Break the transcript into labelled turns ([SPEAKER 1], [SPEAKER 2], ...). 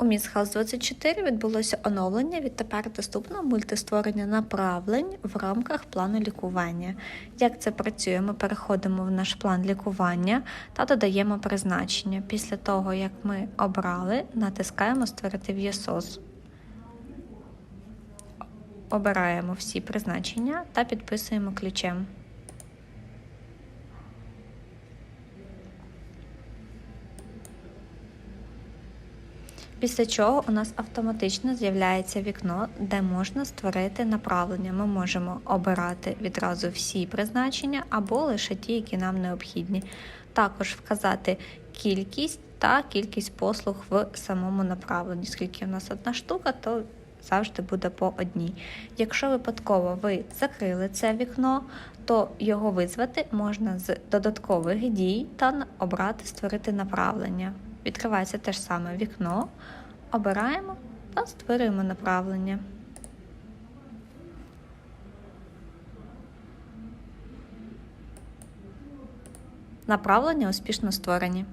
[SPEAKER 1] У Місхаус 24 відбулося оновлення. Відтепер доступно мультистворення направлень в рамках плану лікування. Як це працює? Ми переходимо в наш план лікування та додаємо призначення. Після того, як ми обрали, натискаємо Створити в'єсос. Обираємо всі призначення та підписуємо ключем. Після чого у нас автоматично з'являється вікно, де можна створити направлення. Ми можемо обирати відразу всі призначення або лише ті, які нам необхідні. Також вказати кількість та кількість послуг в самому направленні. Скільки у нас одна штука, то завжди буде по одній. Якщо випадково ви закрили це вікно, то його визвати можна з додаткових дій та обрати створити направлення. Відкривається те ж саме вікно, обираємо та створюємо направлення. Направлення успішно створені.